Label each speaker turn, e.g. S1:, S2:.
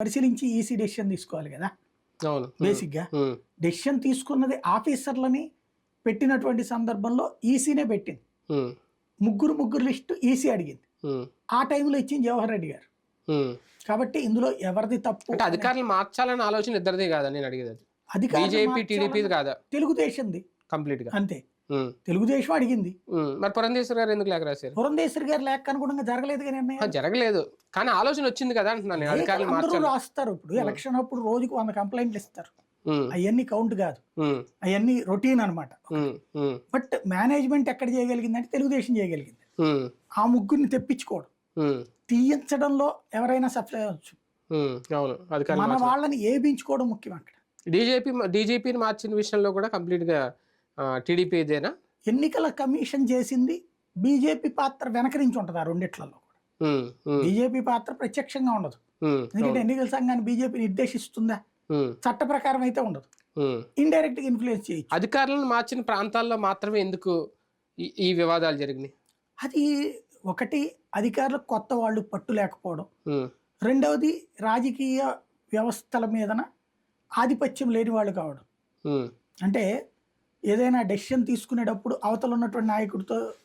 S1: పరిశీలించి EC decision తీసుకోవాలి కదా.
S2: అవును.
S1: బేసిక్గా
S2: ఉమ్,
S1: డెసిషన్ తీసుకున్నది ఆఫీసర్లని పెట్టినటువంటి సందర్భంలో ఈసీనే పెట్టింది. ముగ్గురు ముగ్గురు లిస్టు ఈసీ అడిగింది. ఆ టైంలో ఇచ్చింది జవహర్ రెడ్డి గారు. కాబట్టి ఇందులో ఎవరిది తప్పు
S2: అధికారులు మార్చాలన్న ఆలోచన ఇద్దరిది కాదా నేను అడిగేది అది.
S1: అధికారులు
S2: బీజేపీ కాదా?
S1: తెలుగుదేశంది.
S2: కంప్లీట్గా
S1: అంతే. తెలుగుదేశం అడిగింది.
S2: మరి పురంధేశ్వర్ గారు ఎందుకు లేక రాశారు?
S1: పురంధేశ్వరి గారు లేక అనుగుణంగా జరగలేదు కానీ
S2: జరగలేదు. కానీ ఆలోచన వచ్చింది కదా అంటున్నాను నేను. అధికారులు
S1: రాస్తారు ఇప్పుడు. ఎలక్షన్ అప్పుడు రోజుకు వంద కంప్లైంట్లు ఇస్తారు. అవన్నీ కౌంట్ కాదు. అవన్నీ రొటీన్
S2: ఉమ్,
S1: బట్ మేనేజ్మెంట్ ఎక్కడ చేయగలిగిందంటే తెలుగుదేశం చేయగలిగింది. ఆ ముగ్గురిని తెప్పించుకోవడం. తీయించడంలో ఎవరైనా సఫర్ అవ్వచ్చు మన వాళ్ళని ఏబించుకోవడం ముఖ్యం అక్కడ.
S2: డీజేపీ డీజీపీని మార్చిన విషయంలో కూడా కంప్లీట్గా టీడీపీ ఇదేనా?
S1: ఎన్నికల కమిషన్ చేసింది బీజేపీ పాత్ర వెనక నుంచి ఉంటుంది ఆ రెండిట్లలో కూడా. బీజేపీ పాత్ర ప్రత్యక్షంగా ఉండదు. ఎందుకంటే ఎన్నికల సంఘాన్ని బీజేపీ నిర్దేశిస్తుందా? చట్ట ప్రకారం అయితే ఉండదు. ఇండైరెక్ట్గా ఇన్ఫ్లుయెన్స్ చేయొచ్చు.
S2: అధికారులను మార్చిన ప్రాంతాల్లో మాత్రమే ఎందుకు ఈ- వివాదాలు జరిగినాయి?
S1: అది ఒకటి అధికారులకు కొత్త వాళ్ళు పట్టు లేకపోవడం. రెండవది రాజకీయ వ్యవస్థల మీదన ఆధిపత్యం లేని వాళ్ళు కావడం. అంటే ఏదైనా డెసిషన్ తీసుకునేటప్పుడు అవతల ఉన్నటువంటి నాయకుడితో